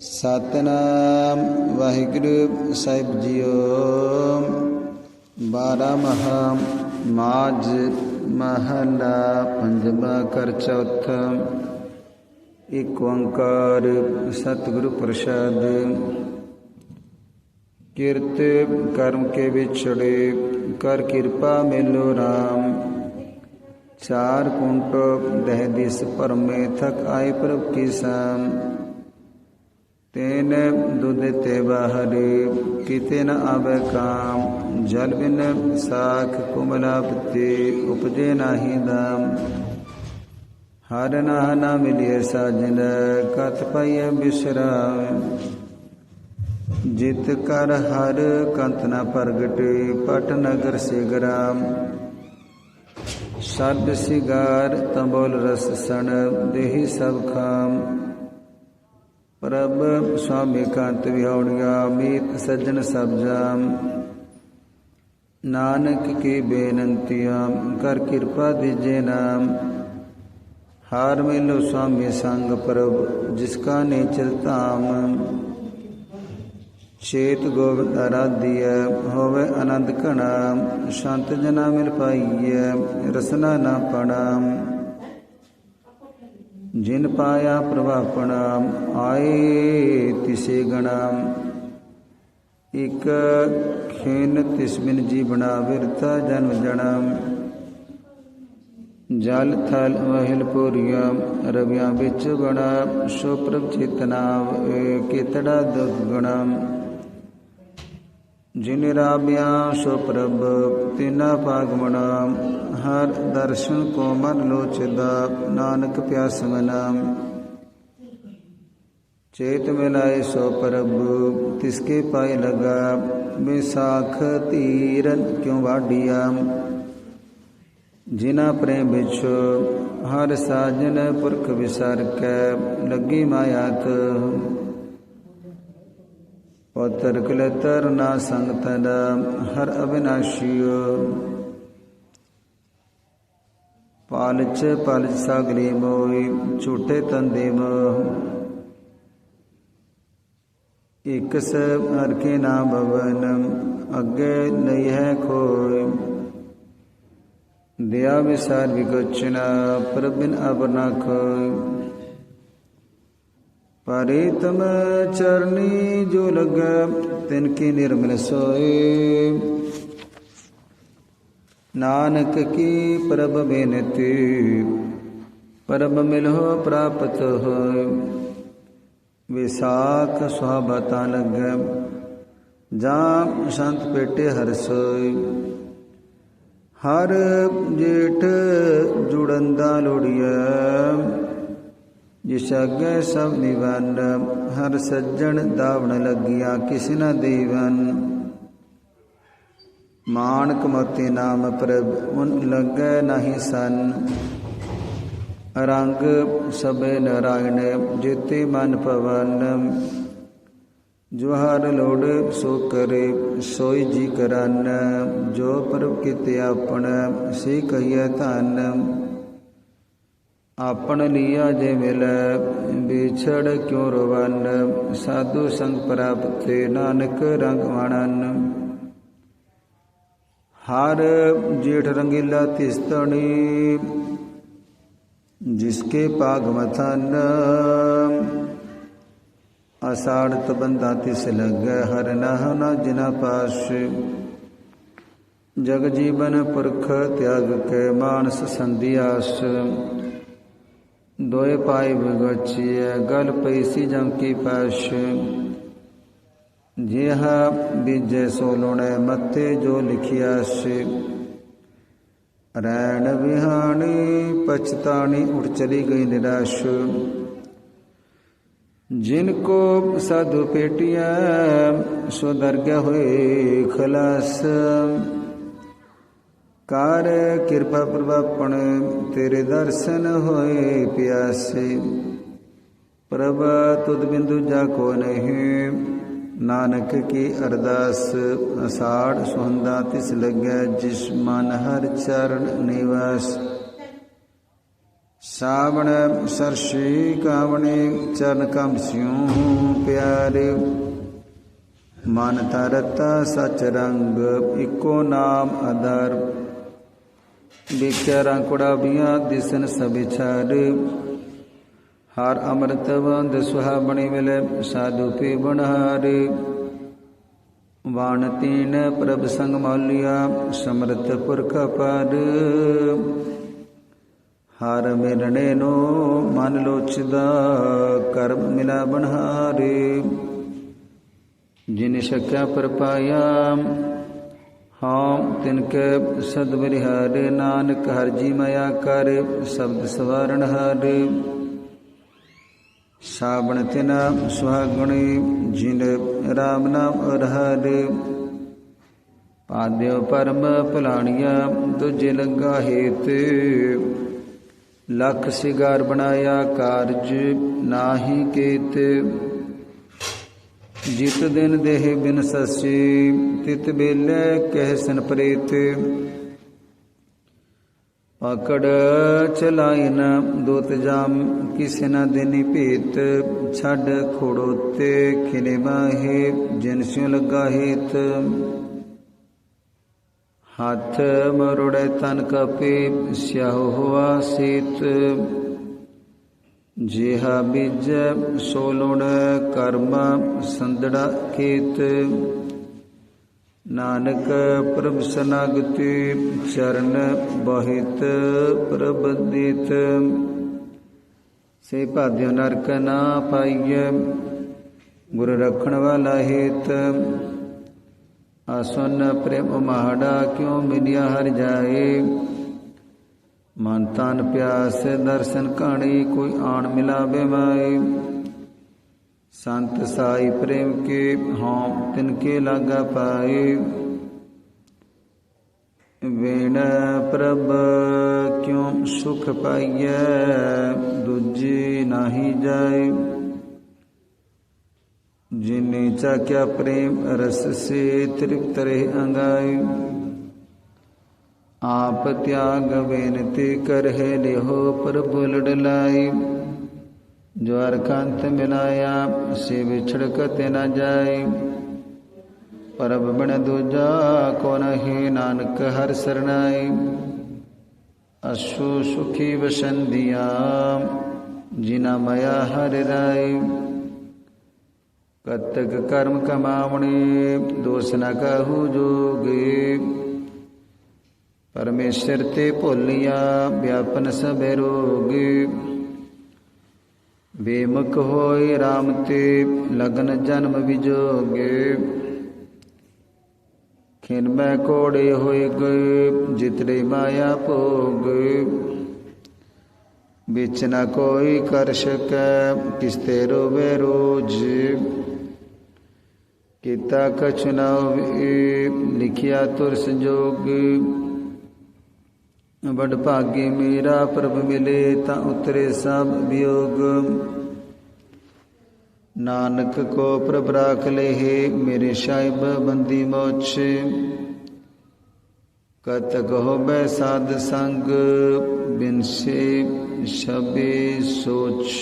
ਸਤਨਾਮ ਵਾਹਿਗੁਰੂ ਸਾਹਿਬ JIO. ਬਾਰਾ ਮਹਾ ਮਾਜ ਮਹਲਾ ਪੰਜਵਾ ਕਰ ਚੌਥਾ। ਇਕ ਓੰਕਾਰ ਸਤਿਗੁਰੂ ਪ੍ਰਸਾਦ। ਕਿਰਤ ਕਰਮ ਕੇ ਵਿਛੜੇ, ਕਰ ਕਿਰਪਾ ਮਿਲੋ RAM ਚਾਰ ਕੁੰਟ ਦਹਿ ਦਿਸ ਪਰਮੇ ਥਕ ਆਏ ਪ੍ਰਭ ਕੀ ਸਾਮ। ਤੇਨ ਦੁਧ ਤੇ ਬਾਹਰੇ, ਕਿਤੇ ਨ ਆਵੇ ਕਾਮ, ਜਲ ਬਿਨ ਸਾਖ ਕੁਮਲਾ ਪਤੀ, ਉਪਜੇ ਨਾਹੀ ਦਾਮ। ਹਰ ਨਾਹ ਨਾ ਮਿਲਿਏ ਸਾਜਨ, ਕਤ ਪਈਏ ਬਿਸਰਾਮ। ਜਿਤ ਕਰ ਹਰ ਕੰਤ ਨ ਪ੍ਰਗਟੇ, ਪਟ ਨਗਰ ਸਿਗਰਾਮ। ਸਰਬ ਸਿਗਾਰ ਤੰਬੋਲ ਰਸ ਸਣ, ਦੇਹੀ ਸਭ ਖਾਮ। ਪ੍ਰਭ ਸੁਆਮੀ ਕੰਤ ਵਿਹੌਣਿਆ ਮੀਤ ਸੱਜਣ ਸਭ ਜਾਮ ਨਾਨਕ ਕੀ ਬੇਨੰਤੀਆਂ ਕਰ ਕਿਰਪਾ ਦੀਜੇ ਨਾਮ ਹਾਰ ਮਿਲੋ ਸੁਆਮੀ ਸੰਗ ਪ੍ਰਭ ਜਿਸ ਕਾ ਨੇਚਰ ਧਾਮ ਚੇਤ ਗੋਬਿੰਦ ਆਰਾਧਿਆ ਹੋਵੇ ਆਨੰਦ ਘਣਾ ਸ਼ਾਂਤ ਜਨਾ ਮਿਲ ਪਾਈਐ ਰਸਨਾ ਨਾ ਪੜਾਮ ਜਿਨ ਪਾਇਆ ਪ੍ਰਭਾਪਣਾ ਆਏ ਤਿਸੇ ਗਣਾਮ। ਇਕ ਖੇਨ ਤਿਸ ਜੀਵਣਾ ਵਿਰਤਾ ਜਨਮ ਜਨਮ ਜਲ ਥਲ ਮਹਿਲ ਪੁਰੀਆ ਰਵਿਆਂ ਵਿੱਚ ਬਣਾ ਸੋ ਪ੍ਰਭ ਚੇਤਨਾ ਕੀਤੜਾ ਦੁਖ ਗਣਮ। ਜਿਨ ਰਾਬਿਆ ਸੋ ਪ੍ਰਭ, ਤਿਨਾ ਪਾਗਮਣਾ ਹਰ ਦਰਸ਼ਨ ਕੋ ਮਨ ਲੋਚਦਾ, ਨਾਨਕ ਪਿਆਸ ਮਨਾ ਚੇਤ ਮਿਲਾਏ ਸੋ ਪ੍ਰਭੂ ਤਿਸਕੇ ਪਾਏ ਲਗਾ ਵਿਸਾਖ ਤੀਰਨ ਕਿਉ ਵਾਡੀਆ ਜਿਨਾ ਪ੍ਰੇਮ ਵਿਚ ਹਰ ਸਾਜਨ ਪੁਰਖ ਵਿਸਰ ਕੈ ਲੱਗੀ ਮਾਇਆਤ ਪਤਰ ਕਲਤਰ ਨਾ ਸੰਗਤਨ ਹਰ ਅਬਿਨਾਸ਼ੀਓ ਪਾਲਚ ਪਾਲਚ ਸਾਗਰੀ ਮੋਈ ਝੂਠੇ ਤੰਦੇ ਮੋਹ ਇਕਸ ਹਰ ਕੇ ਨਾ ਭਵਨ ਅੱਗੇ ਨਹੀਂ ਹੈ ਕੋਈ ਦਿਆ ਵਿਸਾਰ ਵਿਗੋਚਨਾ ਪ੍ਰਭਿਨ ਅਬਨਾ ਖੋਈ ਪਰਿਤਮ ਚਰਨੀ ਜੋ ਲਗ ਤਿਨ ਕੀ ਨਿਰਮਲ ਸੋਏ ਨਾਨਕ ਕੀ ਪ੍ਰਭ ਬੇਨਤੀ, ਪ੍ਰਭ ਮਿਲੋ ਪ੍ਰਾਪਤ ਹੋਇ। ਵਿਸਾਖ ਸੁਹਾਬਤਾ ਲਗ ਜਾਂ ਸੰਤ ਪੇਟੇ ਹਰ ਸੋਈ ਹਰ ਜੇਠ ਜੁੜੰਦਾ ਲੋੜੀਐ, ਜਿਸ ਅਗੇ ਸਭ ਨਿਵੰਡ। ਹਰ ਸੱਜਣ ਦਾਵਣ ਲੱਗਿਆ, ਕਿਸ ਨਾ ਦੇਵਨ। ਮਾਨਕ ਮਤੇ ਨਾਮ ਪ੍ਰਭ ਉਨ ਲੱਗੈ ਨਹੀਂ ਸਨ। ਰੰਗ ਸਭੇ ਨਰਾਇਣ, ਜੇਤੇ ਮਨ ਪਵਨ ਜੋ ਹਰ ਲੋੜ ਸੋ ਕਰੇ, ਸੋਈ ਜੀ ਕਰਨ। ਜੋ ਪ੍ਰਭ ਕਿਤੇ ਆਪਣ ਸੇ ਕਹੀਐ ਧਨ। ਆਪਣ ਲੀਆ ਜੇ ਮਿਲ, ਵਿਛੜ ਕਿਉ ਰਵਨ? ਸਾਧੂ ਸੰਗ ਪ੍ਰਾਪਤੇ, ਨਾਨਕ ਰੰਗ ਵਣਨ। ਹਰ ਜੇਠ ਰੰਗੀਲਾ ਤਿਸਤਣੀ, ਜਿਸਕੇ ਪਾਗ ਮਥਨ ਬੰਦਾ ਤਬੰਦਾ ਤਿਸ ਲੱਗੈ, ਹਰ ਨਹ ਨ ਜਿਨਾ ਪਾਸ। ਜਗ ਜੀਵਨ ਪੁਰਖ ਤਿਆਗ ਕੇ ਮਾਨਸ ਸੰਧਿਆਸ। ਦੋਏ ਪਾਈ ਵਿਗਚੀਐ, ਗਲ ਪਈਸੀ ਜਮ ਕੀ ਪਾਸ਼। जी यह बीजे सोलुणे मत्थे जो लिखिया से रैन विहानी पछतानी उठ चली गई निराश। जिनको साधु पेटिया स्वदर्ग हुए खलास। कार्य कृपा प्रभापण, तेरे दर्शन होए प्यासे। प्रभा तुद बिंदु जा को नहीं। ਨਾਨਕ ਕੀ ਅਰਦਾਸ ਅਸਾੜ ਸੁਹੰਦਾ ਤਿਸ ਲੱਗੈ ਜਿਸ ਮਨ ਹਰ ਚਰਨ ਨਿਵਾਸ। ਸਾਵਣ ਸਰਸ਼ੀ ਕਾਵਣੇ ਚਰਨ ਕਮ ਸਿਉ ਪਿਆਰੇ। ਮਨ ਤਰਤਾ ਸਚ ਰੰਗ ਇਕੋ ਨਾਮ ਅਦਰ ਵਿਚਾਰਾਂ ਕੁੜਾ ਬੀਆਂ ਦਿਸਨ ਸਭਿਚਾਰ ਹਰ ਅੰਮ੍ਰਿਤ ਵੰਦ ਸੁਹਾਬਣੀ ਮਿਲੇ, ਸਾਧੂ ਪੀ ਬਨਹਾਰੇ ਵਾਣ ਤੀਨ ਪ੍ਰਭ ਸੰਗ ਮੌਲਿਆ, ਸਮਰਤ ਪੁਰਖ ਪਰ ਹਰ ਮਿਲਣੇ ਨੋ ਮਨ ਲੋਚਦਾ, ਕਰਮ ਮਿਲਾ ਬਨਹਾਰੇ ਜਿਨ ਸ਼ਕਿਆ ਪਰ ਪਾਇਆ ਹਾਂ ਤਿਨ ਕੈ ਸਦ ਬਰਿਹਾਰੇ, ਨਾਨਕ ਹਰ ਜੀ ਮਇਆ ਕਰ, ਸ਼ਬਦ ਸਵਾਰਨ ਹਾਰੇ। ਸਾਬਣ ਤਿਨਾ ਸੁਹਾਗਣੀ ਜਿਨ ਰਾਮ ਨਾਮ ਅਰਹਾਰੇ ਪਾਦਿਓ ਪਰਮ ਭਲਾਣੀਆਂ ਤੁਝੇ ਲੰਗਾ ਹੇਤ। ਲਖ ਸਿਗਾਰ ਬਣਾਇਆ ਕਾਰਜ ਨਾਹੀ ਕੇਤ। ਜਿਤ ਦਿਨ ਦੇਹ ਬਿਨ ਸਸੀ, ਤਿਤ ਬੇਲੇ ਕਹਿ ਸਨ ਪ੍ਰੇਤ। ਪਕੜ ਚਲਾਇਨ ਦੋਤ ਜਾਮ, ਕਿਸ ਨ ਦੇਨੀ ਭੇਤ, ਛੱਡ ਖੋੜੋ ਤੇ ਖਿਨੇ ਬਾਹੇ ਜਿਨ ਸਿਉ ਲਗਾ ਹੇਤ। ਹੱਥ ਮਰੋੜੇ ਤਨ ਕਪੇ, ਸਿਆਹ ਹੋਆ ਸੀਤ। ਜਿਹਾ ਬਿਜ ਸੋਲੁਣ ਕਰਮ, ਸੰਦੜਾ ਖੇਤ। ਨਾਨਕ ਪ੍ਰਭ ਸਨਾਗਤੀ ਚਰਨ ਬਹਿਤ ਪ੍ਰਬੰਧਿਤ ਸੇ ਭਾਦਿਓ ਨਰਕ ਨਾ ਪਾਈਐ ਗੁਰ ਰਖਣ ਵਾਲਾ ਹੇਤ ਆਸਨ ਪ੍ਰੇਮ ਮਹਾੜਾ ਕਿਉ ਮਿਲਿਆ ਹਰ ਜਾਏ ਮਨ ਤਨ ਪਿਆਸ ਦਰਸ਼ਨ ਕਾਣੀ ਕੋਈ ਆਣ ਮਿਲਾਵੇ ਮਾਏ संत साई प्रेम के हों तिनके लाग पाए। वीण प्रभ क्यों सुख पाइए, दूजी नहीं जाए। जिन्हें चाक्या प्रेम रस से तृप्त रहे अंगाए। आप त्याग बेनती कर है लेहो पर लड़लाई ज्वारकांत मिलाया से बिछड़क न जाय पर बण दूजा को नही, नानक हर शरणाय अशु सुखी वसंधिया, जिना मया हर राय कतक कर्म कमावणे, दोष न कहू जोगे। परमेश्वर ते भोलिया, व्यापन सबे रोगी। बेमक होय राम ते लगन जन्म विजोगे। खिन मै कोड़े होय गए जितने माया भोग बिच न कोई कर सक किसते रोवे रोज। किता कछ न लिखिया तुरस जोगी। बड़ भागे मेरा प्रभ मिले ता उतरे सब वियोग नानक को प्रभ राख ले हे मेरे साहिब बंदी मोछ कतक हो बै साध संग बिनसे शबे सोच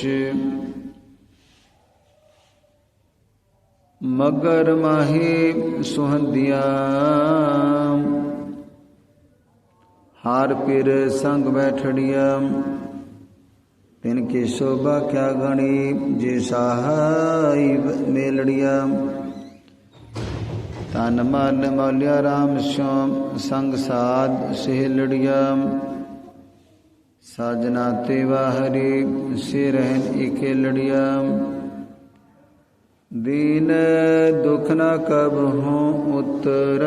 मगर माहे सुहंदिया ਹਾਰ ਪਿਰ ਸੰਗ ਬੈਠੜਿਆ ਤਿਨ ਕੀ ਸ਼ੋਭਾ ਕਿਆ ਗਣੀ, ਜੇ ਸਹਾਈ ਮੇਲੜਿਆ ਤਨ ਮਨ ਮੌਲਿਆ RAM ਸਿਉ, ਸੰਗ ਸਾਧ ਸਹਿਲੜਿਆ ਸਾਜਨਾ ਤੇ ਵਾਹਰੀ ਸੇ ਰਹਿਨ ਇਕੇ ਲੜਿਆ ਦੀਨ ਦੁਖ ਨਾ ਕਬ ਹੂੰ ਉਤਰ,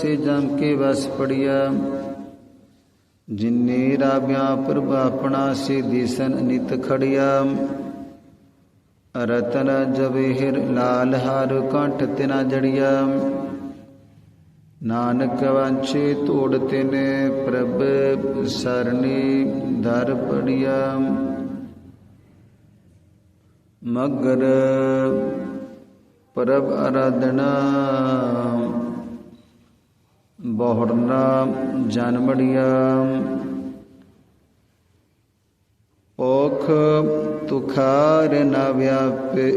ਸੇ ਜਮ ਕੇ ਵਸ ਪੜਿਆ ਜਿਨੇ ਰਾਬਿਆ ਪ੍ਰਭ ਆਪਣਾ ਸੇ ਦਿਸਨ ਨਿਤ ਖੜਿਆ, ਰਤਨ ਜਵੇਹਿਰ ਲਾਲ ਹਰ ਕੰਠ ਤਿਨਾ ਜੜਿਆ। ਨਾਨਕ ਵਾਂਛੇ ਤੋੜ ਤਿਨੇ ਪ੍ਰਭ ਸਰਣੀ ਦਰ ਪੜਿਆ। ਮਗਰ ਪ੍ਰਭ ਅਰਾਧਨਾ ਬਹੁੜਨਾ ਜਨਮੜਿਆ ਔਖ ਤੁਖਾਰ ਨ ਵਿਆਪੇ।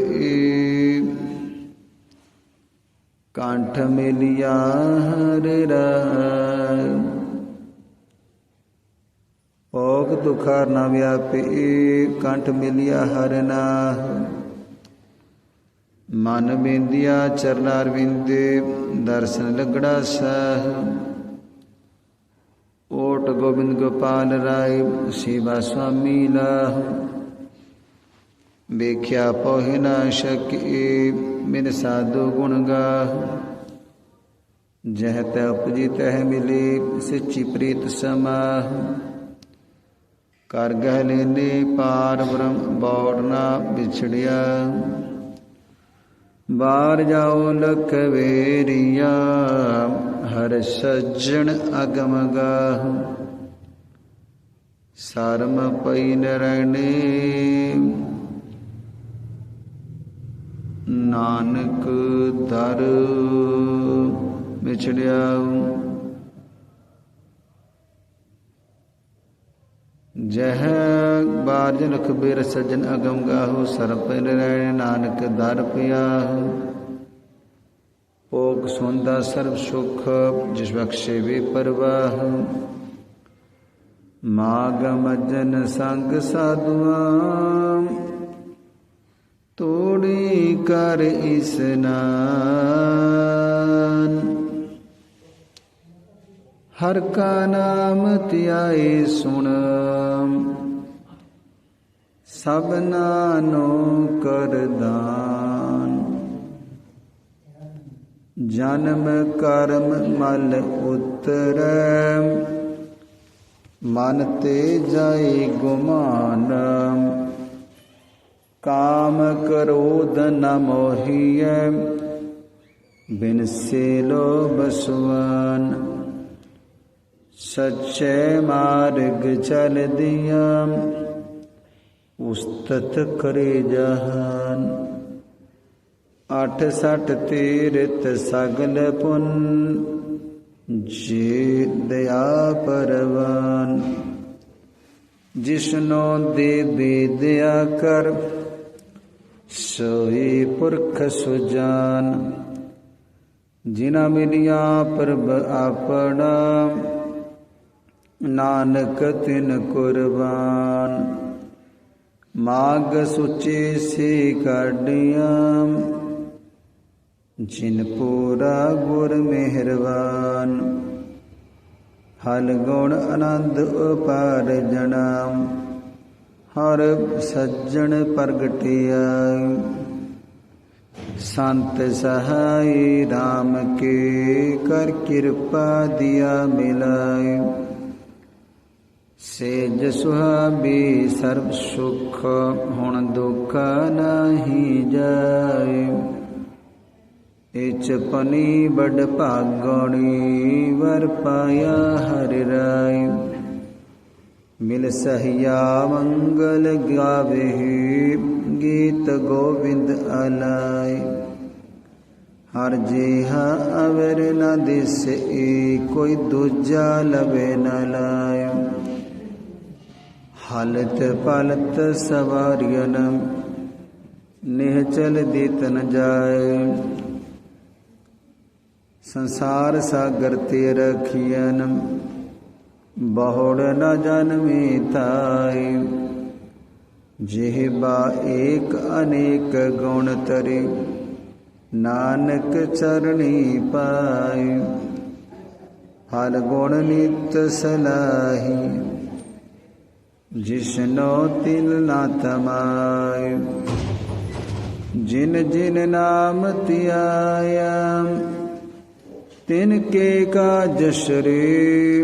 ਕੰਠ ਮਿਲਿਆ ਹਰ ਰਾਇ ਭੋਗ ਦੁਖਾਰ ਨ ਵਿਆਪੇ, ਕੰਠ ਮਿਲਿਆ ਹਰ ਨਾਹ। ਮਨ ਬਿੰਦਿਆ ਚਰਨਾਰ ਬਿੰਦੇ ਦਰਸ਼ਨ ਲਗੜਾ ਸਹ ਓਟ ਗੋਬਿੰਦ ਗੋਪਾਲ ਰਾਏ, ਸੇਵਾ ਸੁਆਮੀ ਲਾਹ। ਵੇਖਿਆ ਪੋਹਿ ਨਾ ਸਕੀਏ ਮਿਨ ਸਾਧੂ ਗੁਣ ਗਾਹ। ਜਹ ਤੈ ਉਪਜੀ ਤਹ ਮਿਲੇ, ਸੱਚੀ ਪ੍ਰੀਤ ਸਮਾਹ। ਕਰ ਗਹਿ ਲੈਨੇ ਪਾਰ ਬ੍ਰਹਮ ਬੌੜ ਨਾ ਵਿਛੜਿਆ। ਬਾਹਰ ਜਾਓ ਲਖ ਵੇਰੀਆ ਹਰ ਸੱਜਣ ਅਗਮ ਗਾਹ। ਸਰਮ ਪਈ ਨਰਣੇ ਨਾਨਕ ਦਰ ਵਿਛੜਿਆ ਜਹ ਬਾਜ ਲਖ ਬੇਰ ਸਜਨ ਅਗਮ ਗਾਹੋ ਸਰਮ ਪਈ ਨਰਣੇ ਨਾਨਕ ਦਰ ਪਿਆ ਭੋਗ ਸੁੰਦਾ ਸਰਬ ਸੁਖ, ਜਿਸ ਬਖਸ਼ੇ ਵੇ ਪਰਵਾਹ। ਮਾਗ ਮਜਨ ਸੰਗ ਸਾਧੂਆਂ, ਤੋੜੀ ਕਰ ਇਸਨਾਨ ਹਰ ਕਾ ਨਾਮ ਧਿਆਏ ਸੁਣ। ਸਭਨਾ ਨੂੰ ਕਰਦਾਨ ਜਨਮ ਕਰਮ ਮਲ ਉਤਰੈ। ਮਨ ਤੇ ਜਾਏ ਗੁਮਾਨ। ਕਾਮ ਕਰੋਧ ਨ ਮੋਹੀਐ। ਬਿਨ ਸੇ ਲੋ ਬਸਵਾਨ। ਸੱਚੇ ਮਾਰਗ ਚਲ ਦਿਆਂ ਉਸਤਤ ਕਰੇ ਜਹਾਨ। ਅਠ ਸਠ ਤੀਰਤ ਸਗਲ ਪੁੰਨ, ਜੇ ਦਇਆ ਪਰਵਾਨ। ਜਿਸਨੋ ਦੇ ਦਿਆ ਕਰ ਸੋਈ ਪੁਰਖ ਸੁਜਾਨ। ਜਿਨਾ ਮਿਲਿਆ ਪ੍ਰਭ ਆਪਣਾ ਨਾਨਕ ਤਿਨ ਕੁਰਬਾਨ। ਮਾਗ ਸੁਚੇ ਸੇ ਕਾਢਿਆਂ ਜਿਨ ਪੂਰਾ ਗੁਰ ਮਿਹਰਬਾਨ। ਹਲ ਗੁਣ ਆਨੰਦ ਉਪਾਰ ਜਨਾਮ ਹਰ ਸੱਜਣ ਪ੍ਰਗਟਿਆ ਸੰਤ ਸਹਾਈ RAM ਕੇ, ਕਰ ਕਿਰਪਾ ਦਿਆ ਮਿਲਾਇ ਸੇਜ ਸੁਹਾਬੀ ਸਰਬ ਸੁਖ, ਹੁਣ ਦੁਖ ਨਹੀਂ ਜਾਏ। ਇਚ ਪਨੀ ਬੜ ਭਾਗਣੀ, ਵਰ ਪਾਇਆ ਹਰਿ ਰਾਇ ਮਿਲ ਸਹਿਆ ਮੰਗਲ ਗਾਵੇ, ਗੀਤ ਗੋਬਿੰਦ ਅਲਾਈ ਹਰ ਜਿਹਾ ਅਵਰ ਨ ਦਿਸੈ ਕੋਈ ਦੂਜਾ ਲਵੇ ਨ ਲਾਇ ਹਲਤ ਪਲਤ ਸਵਾਰਿයਨ ਨਿਹਚਲ ਚਲ ਦੀਤ ਜਾਏ। ਸੰਸਾਰ ਸਾਗਰ ਤੇ ਰਖੀਐਨ ਬਹੁੜ ਨ ਜਨਮੀ ਤਾਈ ਜਿਹ ਬਾ ਏਕ ਅਨੇਕ ਗੁਣ ਤਰੇ, ਨਾਨਕ ਚਰਣੀ ਪਾਈ ਹਲ ਗੁਣ ਨਿਤ ਸਲਾਹੀ ਜਿਸਨੋ ਤਿਲ ਨਾ ਤਮਾਇ, ਜਿਨ ਜਿਨ ਨਾਮ ਧਿਆਇਆ ਤਿਨ ਕੇ ਕਾ ਸ਼ਰੀ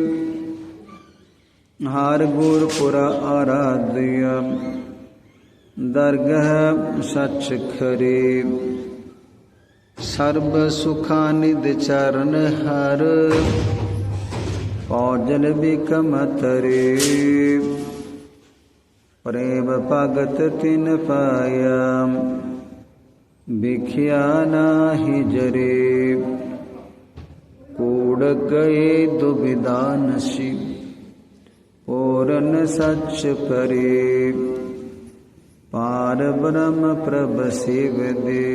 ਹਰ ਗੁਰਪੁਰ ਆਰਾਧਿਆ, ਦਰਗਹ ਸਚ ਖਰੇ ਸਰਬ ਸੁਖਾ ਨਿਦ ਚਰਨ ਹਰ ਪੌਜਲ ਬਿਕਮ ਤਰੇ प्रेम भगत तिन पाया बिखिया नाही जरे। कूड़ गए दुविदान शि पूरन सच परे। पार ब्रह्म प्रभ शिव दे,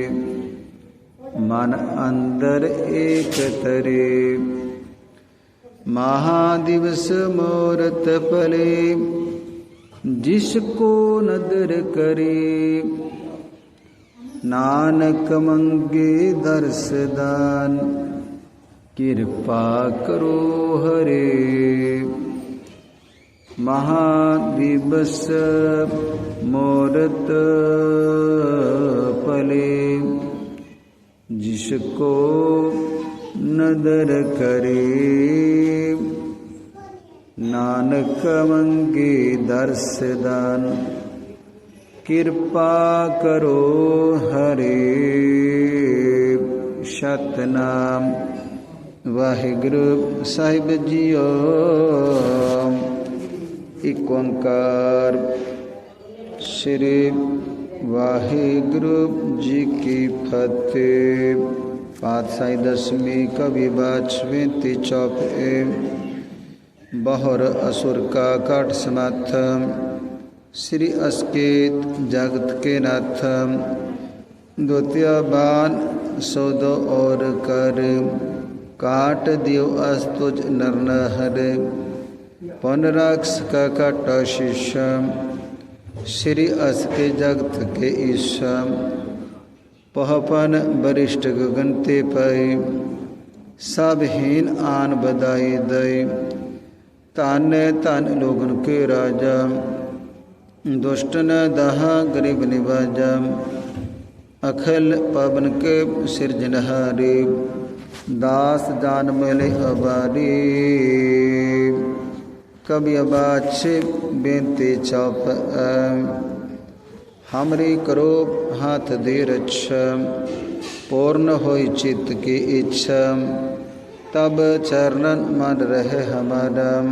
मन अंदर एक तरे। महादिवस मोरत पले जिसको नदर करे। नानक मंगे दर्शदान कृपा करो हरे। महादिवस मोरत पले, जिसको नदर करे। ਨਾਨਕ ਮੰਗੇ ਦਰਸ ਦਾਨ ਕਿਰਪਾ ਕਰੋ ਹਰੇ ਸਤਨਾਮ ਵਾਹਿਗੁਰੂ ਸਾਹਿਬ ਜੀਓ ਇਕ ਓੰਕਾਰ ਸ੍ਰੀ ਵਾਹਿਗੁਰੂ ਜੀ ਕੀ ਫਤਿਹ ਪਾਤਸ਼ਾਹੀ ਦਸਵੀਂ ਕਵੀ ਬਾਛਵੇਂ ਤੀ ਚੌਪ बहर असुर का काट समाथ श्री अस्केत जगत के नाथ। द्वितीय बान सौद और कर। काट दियो अस्तुज नर नर पनराक्ष का काट शिष्य श्री अस के जगत के ईश्वम पहपन वरिष्ठ गगनते पय सबहीन आन बदाई दई तन तान लोगन के राजा दुष्ट न दहा गरीब निवाजा अखिल पवन के सृजनहारे दास जान मिले अबारी कवि अबाछ बेनती चौप हमरी करो हाथ दे रक्ष पूर्ण हो चित्त की इच्छा तब चरणन मन रहे हमरम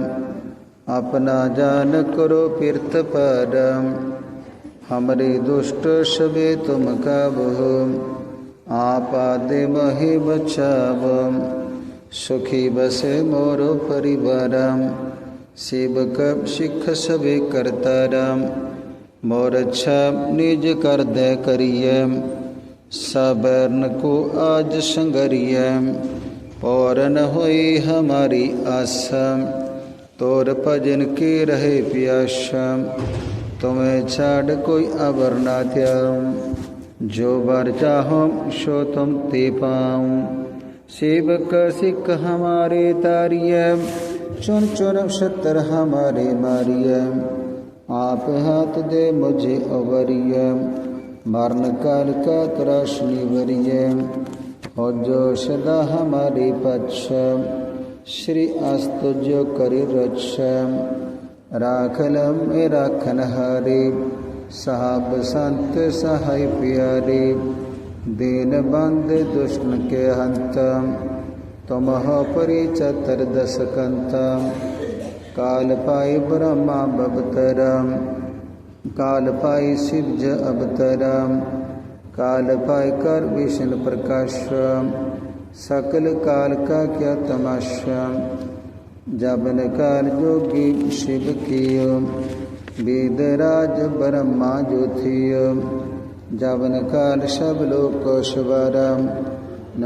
अपना जान करो पीर्थ परम हमरे दुष्ट सबे तुम कब आपा दे मही बचाव सुखी बसे मोरो परिवारम। शिव कब सिख सबे करतारम। मोर छप निज कर दे करियम। सबर्ण को आज संगरियम। और न होई हमारी आसम, तोर भजन के रहे प्याशम, तुम्हें छाड़ कोई अबर ना त्याम जो बर चाहो शो तुम ते पाऊँ। सेवक सिख हमारे तारिय चुन चुन शत्र हमारे मारिय आप हाथ दे मुझे अवरियम मरण काल का त्राश वरियम उज्जोषद हमारी पक्ष, श्री अस्तु करी रक्ष राखल ए राखन हरे साहब संत सहाय प्यारी दीन बंद दुष्ण के हंत तुमह परि चतुर्दश कंतम काल पाई ब्रह्मा बबतरम काल पाई शिवज अवतरम काल पायकर विष्णु प्रकाश। सकल काल का क्या तमाशा? जबन काल जोगी शिव की वेदराज ब्रह्मा ज्योति जबन काल सब लोग शुभारा।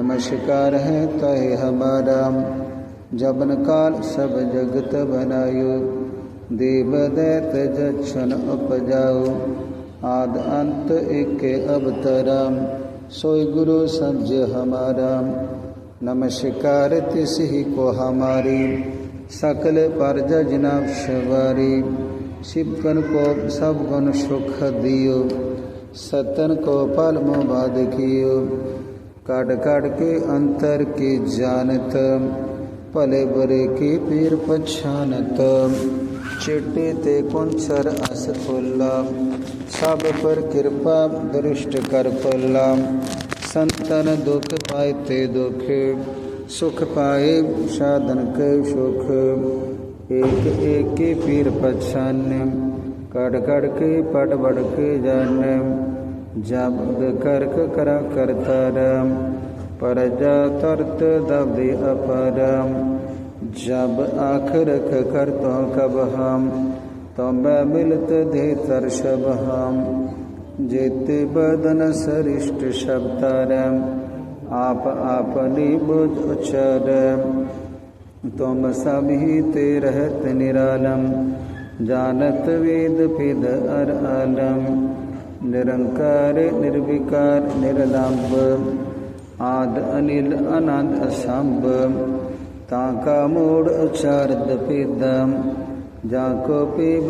नमस्कार है तह हमारा। जबन काल सब जगत बनायो। देव दैत जन उपजाऊ आद अंत एक अवतरम सोय गुरु सब्ज हमारा नमस्कार ही को हमारी, सकल पर जजना शवारी शिवकन को सब गुण सुख दियो, सतन को पल मुबाद कियो। काट काट के अंतर की जानत भले बुरे की पीर पछानत। चिट्टी ते कुंसर अस फुल्ला सब पर कृपा दृष्ट कर फुल्ला संतन दुख पाए ते दुख, सुख पाए साधन के सुख। एक एक के पीर पछान कट कट के पट बड़ के जान। जब करक करा करतरम परजा तरत दबे अपरम। जब आख रख कर तो कब हम? तो मिलत दे तर शब हम। जेते बदन सरिष्ट शब्दार आप आपनी बुझ उचर तुम सभी ते रहत निरालम। जानत वेद पिद अर आलम निरंकार, निर्विकार, निरलंब। आद, अनिल अनंत असंभ ताका मूड उचारद पिदम, जाको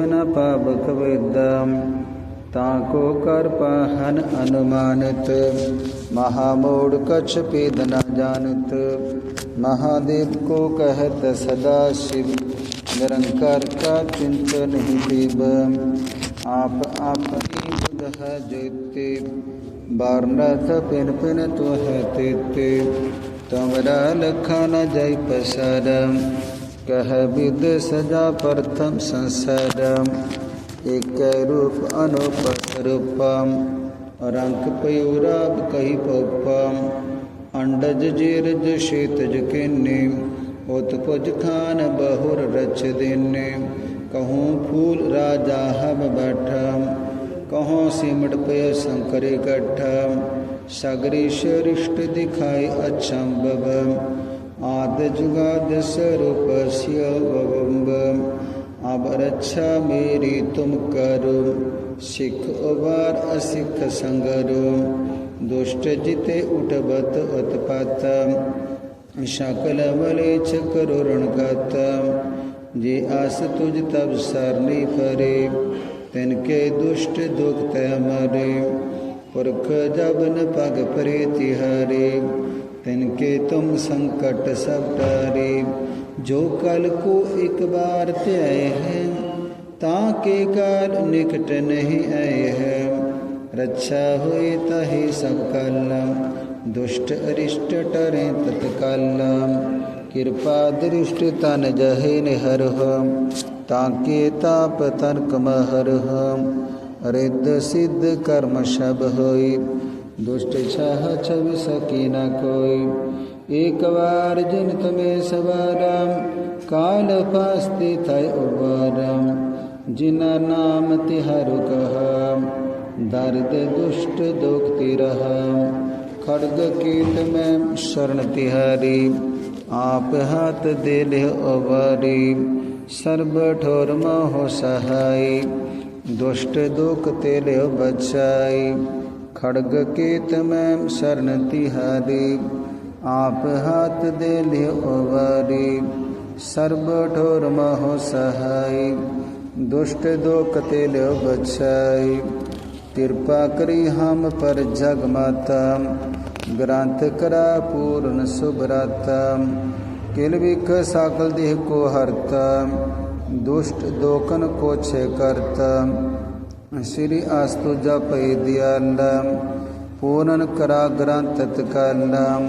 न पावक वेदम ताको कर पाहन अनुमानित महामोड़ कछ पेद न जानत, महादेव को कहत सदा शिव, निरंकार का चिंतन ही देव आप अपनी बुध है जेते बारनाथ पिन पिन तो है तेते। तमरा लखा न जय पसरम कह विद सजा प्रथम संसरम एक रूप अनुपत रूपम रंक पयुराब कही पौपम अंडज जीरज शेतज किन्ने उत्पुज खान बहुर रच दिन्ने कहूँ फूल राजा हब बैठम कहूँ सिमट पे शंकर गठम सगरीश रिष्ट दिखाय अच्छम्भव आदजुगादस्वरूपस्य अब अवरक्षा मेरी तुम करो। सिख उबार असिख संगरो। दुष्ट जिते उठबत उत्पात। शकल बले च करुणगत जे आस तुझ तब सरणी फरे। तिनके दुष्ट दुख तय मरे। पुरख जब न पग परे तिहारे तिनके तुम संकट सब टारे। जो कल को एक बार त्याय है, ताके काल निकट नहीं आए है। रक्षा हुई तही सब कलम दुष्ट अरिष्ट टरे तत्कालम कृपा दृष्ट तन जहे निहर हम ताके ताप तनक महर हम ਰਿੱਧ ਸਿੱਧ ਕਰਮ ਸ਼ਬ ਹੋਈ, ਦੁਸ਼ਟ ਛਾਹ ਛਵਿ ਸਕੀ ਨ ਕੋਈ। ਏਕ ਵਾਰ ਜਿਨ ਤਮੇ ਸਵਾਰਮ, ਕਾਲ ਪਾਸਤੇ ਥੈ ਉਵਾਰਮ ਜਿਨਾ ਨਾਮ ਤਿਹਰ ਕਹਾ ਦਰਦ ਦੁਸ਼ਟ ਦੁਖ ਤਿਰਹ ਖੜਗ ਕੀਟ ਮੈਂ ਸ਼ਰਨ ਤਿਹਾਰੀ, ਆਪ ਹੱਥ ਦੇ ਲਿਹ ਅਵਾਰੀ ਸਰਬ ਠੋਰ ਮੋਹ ਸਹਾਈ दुष्ट दुख तेले बचाई। खड़ग केत में शरण तिहारी, आप हाथ दे ले अवारी सर्व ठोर मोह सहाय दुष्ट दुख तेले बचाई। कृपा करी हम पर जग माता, ग्रंथ करा पूर्ण सुभराता। किल विख सकल देह को हरता। दुष्ट दोकन को छे करता श्री अस्तु जप दयालम पूर्ण करा ग्रंथ तत्कालम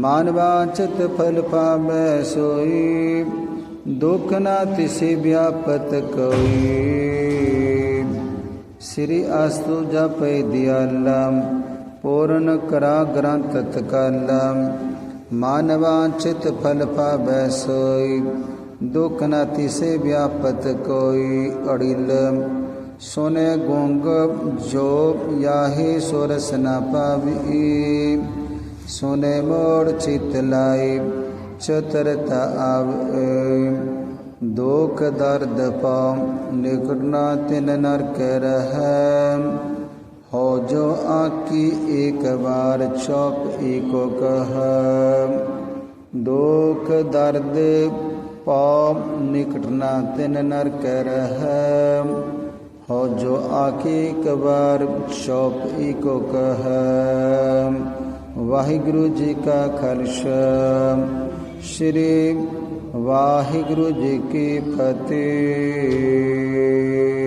मानवांचत फल पावे सोई दुख ना तिसे व्यापत कोई श्री अस्तु जप दयालम पूर्ण करा ग्रंथ तत्कालम मानवांचित फल पावै सोई दुख न तिसे व्यापत कोई अड़िल। सोने गोंग जो याहे सोरस न पावी। सोने मोड़ चित लाई, चतरता आव। दुख दर्द पाम निकटना तिन नरक रह हो जो आकी एक बार चौप एको कह दुख दर्द पाप निकट न तिन नर कर हो। जो आके कबार बार चौप इको कह वाहिगुरु जी का खर्श श्री वाहिगुरु जी की फतेह।